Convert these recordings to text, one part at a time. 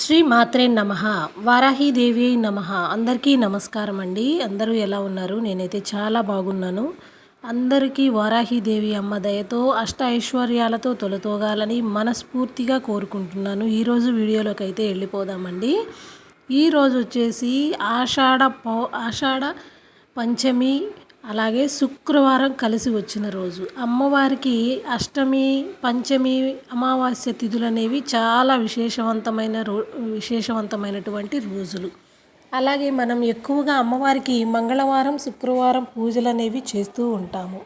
శ్రీ మాత్రే నమ. వారాహీదేవి నమ. అందరికీ నమస్కారం అండి అందరూ ఎలా ఉన్నారు? నేనైతే చాలా బాగున్నాను. అందరికీ వారాహీదేవి అమ్మ దయతో అష్ట ఐశ్వర్యాలతో తొలతోగాలని మనస్ఫూర్తిగా కోరుకుంటున్నాను. ఈరోజు వీడియోలోకి అయితే వెళ్ళిపోదామండి. ఈరోజు వచ్చేసి ఆషాఢ పౌ ఆషాఢ పంచమి అలాగే శుక్రవారం కలిసి వచ్చిన రోజు. అమ్మవారికి అష్టమి పంచమి అమావాస్య తిథులు అనేవి చాలా విశేషవంతమైన రో విశేషవంతమైనటువంటి రోజులు. అలాగే మనం ఎక్కువగా అమ్మవారికి మంగళవారం శుక్రవారం పూజలు అనేవి చేస్తూ ఉంటాము.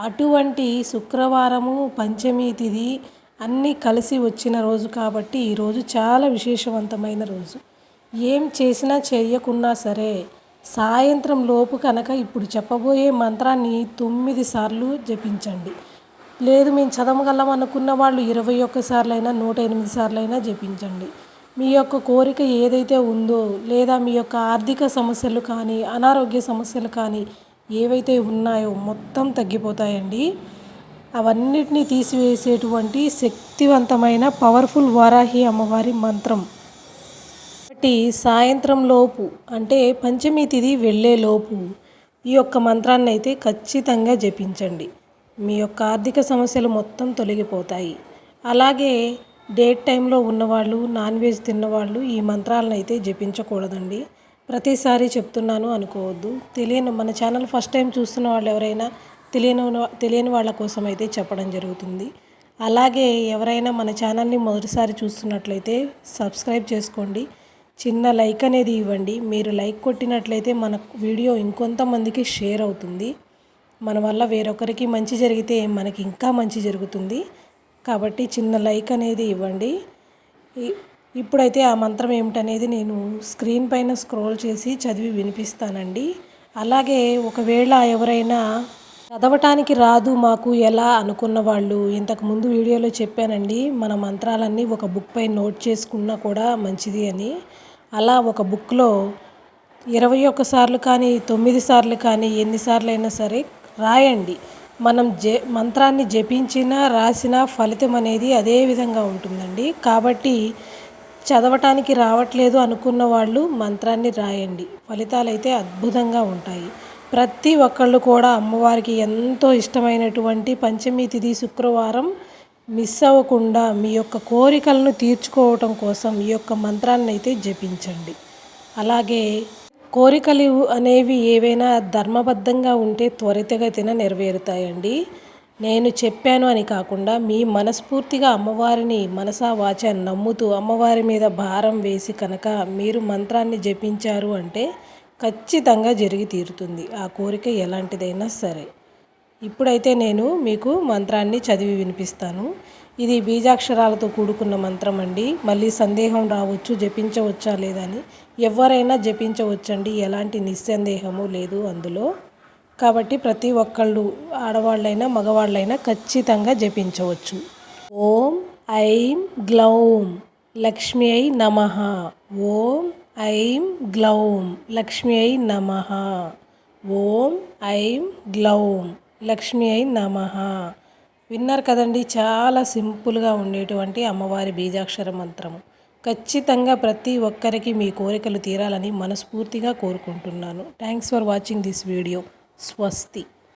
అటువంటి శుక్రవారము పంచమి తిథి అన్నీ కలిసి వచ్చిన రోజు కాబట్టి ఈరోజు చాలా విశేషవంతమైన రోజు. ఏం చేసినా చేయకున్నా సరే సాయంత్రం లోపు కనుక ఇప్పుడు చెప్పబోయే మంత్రాన్ని తొమ్మిది సార్లు జపించండి. లేదు మేము చదవగలం అనుకున్న వాళ్ళు ఇరవై ఒక్కసార్లైనా నూట ఎనిమిది సార్లైనా జపించండి. మీ యొక్క కోరిక ఏదైతే ఉందో లేదా మీ యొక్క ఆర్థిక సమస్యలు కానీ అనారోగ్య సమస్యలు కానీ ఏవైతే ఉన్నాయో మొత్తం తగ్గిపోతాయండి. అవన్నిటినీ తీసివేసేటువంటి శక్తివంతమైన పవర్ఫుల్ వారాహి అమ్మవారి మంత్రం. కాబట్టి సాయంత్రం లోపు అంటే పంచమి తిథి వెళ్ళే లోపు ఈ యొక్క మంత్రాన్ని అయితే ఖచ్చితంగా జపించండి. మీ యొక్క ఆర్థిక సమస్యలు మొత్తం తొలగిపోతాయి. అలాగే డేట్ టైంలో ఉన్నవాళ్ళు నాన్ వెజ్ తిన్నవాళ్ళు ఈ మంత్రాలను అయితే జపించకూడదండి. ప్రతిసారి చెప్తున్నాను అనుకోవద్దు. తెలియని మన ఛానల్ ఫస్ట్ టైం చూస్తున్న వాళ్ళు ఎవరైనా తెలియని తెలియని వాళ్ళ కోసం అయితే చెప్పడం జరుగుతుంది. అలాగే ఎవరైనా మన ఛానల్ని మొదటిసారి చూస్తున్నట్లయితే సబ్స్క్రైబ్ చేసుకోండి. చిన్న లైక్ అనేది ఇవ్వండి. మీరు లైక్ కొట్టినట్లయితే మన వీడియో ఇంకొంతమందికి షేర్ అవుతుంది. మన వల్ల వేరొకరికి మంచి జరిగితే మనకి ఇంకా మంచి జరుగుతుంది. కాబట్టి చిన్న లైక్ అనేది ఇవ్వండి. ఇప్పుడైతే ఆ మంత్రం ఏమిటనేది నేను స్క్రీన్ పైన స్క్రోల్ చేసి చదివి వినిపిస్తానండి. అలాగే ఒకవేళ ఎవరైనా చదవటానికి రాదు మాకు ఎలా అనుకున్న వాళ్ళు ఇంతకుముందు వీడియోలో చెప్పానండి మన మంత్రాలన్నీ ఒక బుక్ పై నోట్ చేసుకున్నా కూడా మంచిది అని. అలా ఒక బుక్లో ఇరవై ఒక్క సార్లు కానీ తొమ్మిది సార్లు కానీ ఎన్నిసార్లు అయినా సరే రాయండి. మనం జె మంత్రాన్ని జపించినా రాసిన ఫలితం అనేది అదే విధంగా ఉంటుందండి. కాబట్టి చదవటానికి రావట్లేదు అనుకున్న వాళ్ళు మంత్రాన్ని రాయండి. ఫలితాలు అయితే అద్భుతంగా ఉంటాయి. ప్రతి ఒక్కళ్ళు కూడా అమ్మవారికి ఎంతో ఇష్టమైనటువంటి పంచమి తిథి శుక్రవారం మిస్ అవ్వకుండా మీ యొక్క కోరికలను తీర్చుకోవటం కోసం ఈ యొక్క మంత్రాన్ని అయితే జపించండి. అలాగే కోరికలు అనేవి ఏవైనా ధర్మబద్ధంగా ఉంటే త్వరితగతిన నెరవేరుతాయండి. నేను చెప్పాను అని కాకుండా మీ మనస్ఫూర్తిగా అమ్మవారిని మనసా వాచ నమ్ముతూ అమ్మవారి మీద భారం వేసి కనుక మీరు మంత్రాన్ని జపించారు అంటే ఖచ్చితంగా జరిగి తీరుతుంది. ఆ కోరిక ఎలాంటిదైనా సరే. ఇప్పుడైతే నేను మీకు మంత్రాన్ని చదివి వినిపిస్తాను. ఇది బీజాక్షరాలతో కూడుకున్న మంత్రం అండి. మళ్ళీ సందేహం రావచ్చు జపించవచ్చా లేదని. ఎవరైనా జపించవచ్చండి. ఎలాంటి నిస్సందేహము లేదు అందులో. కాబట్టి ప్రతి ఒక్కళ్ళు ఆడవాళ్ళైనా మగవాళ్ళైనా ఖచ్చితంగా జపించవచ్చు. ఓం ఐం గ్లౌం లక్ష్మి అయి నమ. ఓం ఐం గ్లౌం లక్ష్మి అయి నమ. ఓం ఐం గ్లౌం లక్ష్మి అయి నమ. విన్నారు కదండి చాలా సింపుల్గా ఉండేటువంటి అమ్మవారి బీజాక్షర మంత్రము. ఖచ్చితంగా ప్రతి ఒక్కరికి మీ కోరికలు తీరాలని మనస్ఫూర్తిగా కోరుకుంటున్నాను. Thanks for watching this video స్వస్తి.